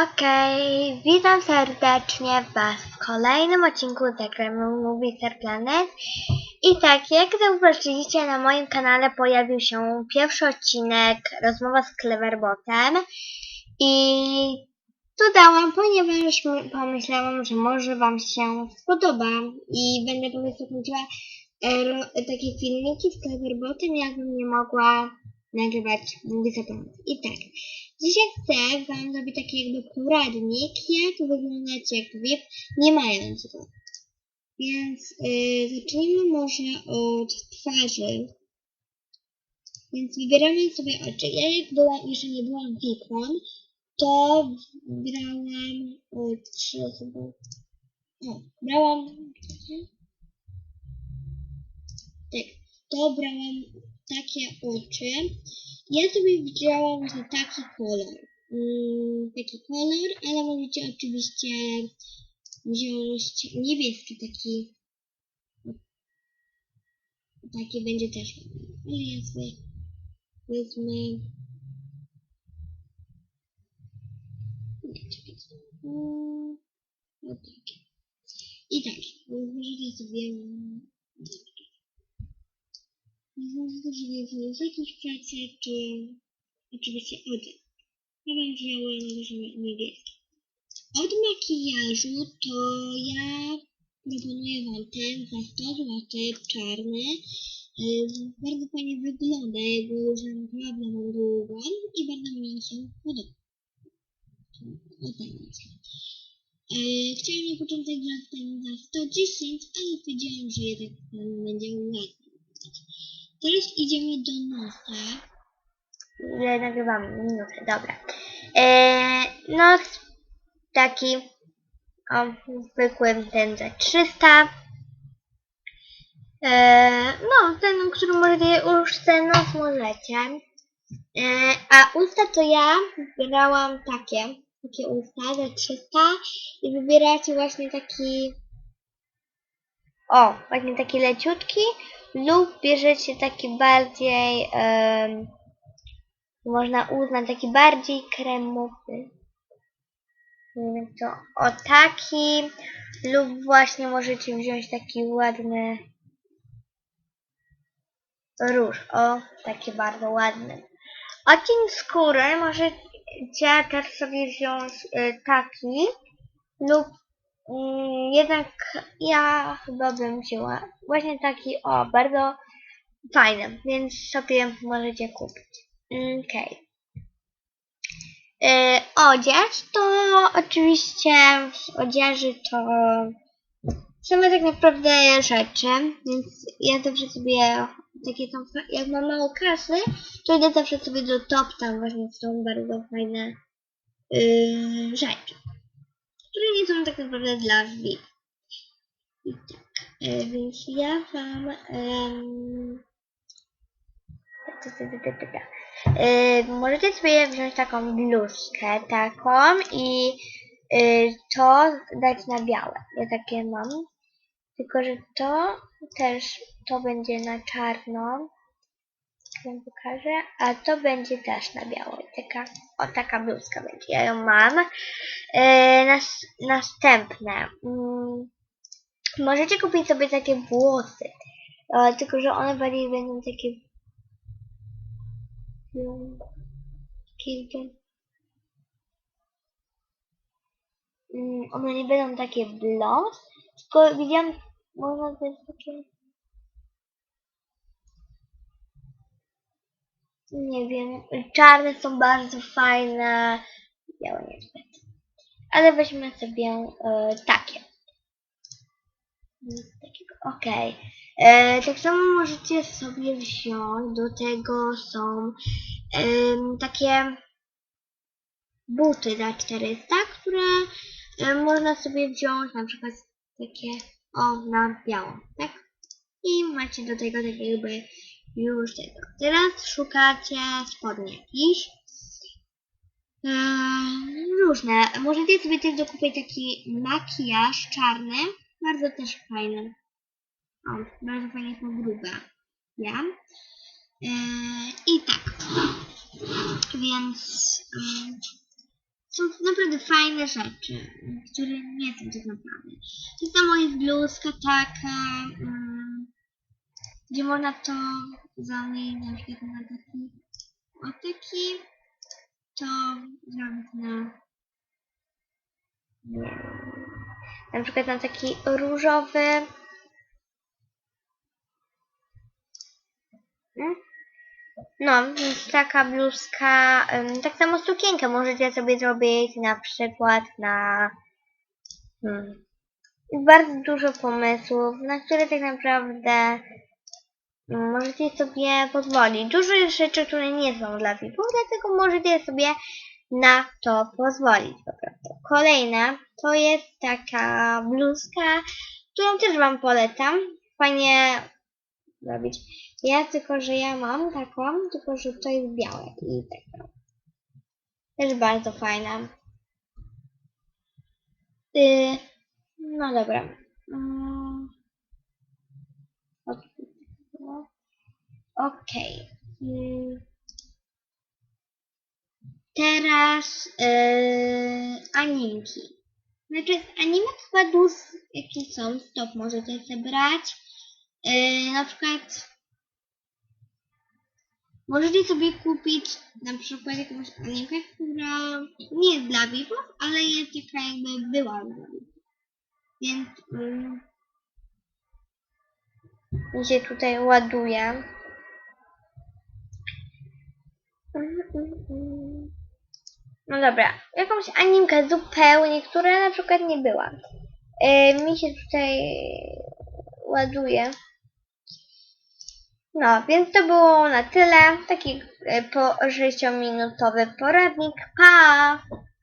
Okej, witam serdecznie Was w kolejnym odcinku z ekranu Movie Planet. I tak, jak zauważyliście, na moim kanale pojawił się pierwszy odcinek, rozmowa z Cleverbotem. I dodałam, ponieważ pomyślałam, że może Wam się spodoba i będę po prostu kręciła e, takie filmiki z Cleverbotem, jakbym nie mogła nagrywać Planet. I tak, Dzisiaj chcę Wam zrobić taki jakby poradnik, jak wyglądać jak VIP, nie mając go. Więc yy, zacznijmy może od twarzy. Więc wybieramy sobie oczy. Ja jak byłam, jeszcze nie byłam VIP-em, to brałam oczy chyba. O, brałam. Tak, to brałam takie oczy. Ja sobie wzięłam właśnie taki kolor. Mm, taki kolor, ale możecie oczywiście wziąć niebieski taki. Taki będzie też. Ale ja sobie wezmę. Nie. Mm, O taki. I tak, możecie sobie nie znam że jest jakiś pracy, czy oczywiście od. Wzięła może niebieski. Od makijażu to ja proponuję Wam ten za 100 zł, czarny. Yy, bardzo fajnie wygląda, ja go używam naprawdę mam długo i bardzo mi się podoba. Yy, chciałam na początek brać ten za 110, ale powiedziałam, że jednak będzie ładny. Teraz idziemy do nosa. Ile nagrywamy? Minutę, dobra. Eee, nos taki o, zwykły, ten za 300. Eee, no, ten, który możecie, już ten nos możecie. Eee, a usta to ja wybierałam takie, takie usta za 300 i wybieracie właśnie taki o, właśnie taki leciutki lub bierzecie taki bardziej em, można uznać taki bardziej kremowy. Co, o taki lub właśnie możecie wziąć taki ładny róż, o taki bardzo ładny. Odcień skóry możecie też sobie wziąć y, taki lub jednak ja chyba bym wzięła właśnie taki, o, bardzo fajny, więc sobie możecie kupić. Okej. Okay. Odzież to oczywiście odzieży to same tak naprawdę rzeczy, więc ja zawsze sobie takie tam, jak mam mało kasy, to idę zawsze sobie do top, tam właśnie są bardzo fajne yy, rzeczy są tak naprawdę dla VIP. I tak, e, więc ja wam. E, możecie sobie wziąć taką bluzkę taką i e, to dać na białe. Ja takie mam. Tylko, że to też to będzie na czarno. Wam pokażę. A to będzie też na biało. I Taka, o taka bluzka będzie. Ja ją mam. E, nas, następne. Mm, możecie kupić sobie takie włosy. E, tylko, że one bardziej będą takie. Takie. Mm, one nie będą takie blond. Tylko widziałam, można być takie. Nie wiem, czarne są bardzo fajne, białe niezbyt. Ale weźmy sobie e, takie. Takiego. Okej. E, Tak samo możecie sobie wziąć, do tego są takie buty za 400, które e, można sobie wziąć na przykład takie o na biało, tak? I macie do tego tak jakby już tego. Teraz szukacie spodnie jakiś. Eee, różne. Możecie sobie też dokupić taki makijaż czarny. Bardzo też fajny. O, bardzo fajnie pogruba. Ja. Eee, I tak. Więc em, są to naprawdę fajne rzeczy, które nie są tak naprawdę. To samo jest bluzka taka, mm, gdzie można to na przykład na taki, o taki, to zrobić na, nie na przykład na taki różowy, Mm. No, taka bluzka, tak samo sukienkę możecie sobie zrobić na przykład na hmm, bardzo dużo pomysłów, na które tak naprawdę możecie sobie pozwolić. Dużo jest rzeczy, które nie są dla VIP-ów, dlatego możecie sobie na to pozwolić po prostu. Kolejna to jest taka bluzka, którą też Wam polecam. Fajnie zrobić. Ja tylko, że ja mam taką, tylko że to jest białe i taka. Też bardzo fajna. Y, no dobra. Mm. O- Okej. Mm. Teraz yy, animki. Znaczy anime chyba dus jakieś są, stop możecie sobie brać. Yy, na przykład możecie sobie kupić na przykład jakąś animkę, która nie jest dla VIP-ów, ale jest taka jakby była dla. Więc mi się tutaj ładuje. Mm, mm, mm. No dobra, jakąś animkę zupełnie, która na przykład nie była. Yy, mi się tutaj ładuje. No, więc to było na tyle. Taki e, po 6-minutowy poradnik. Pa!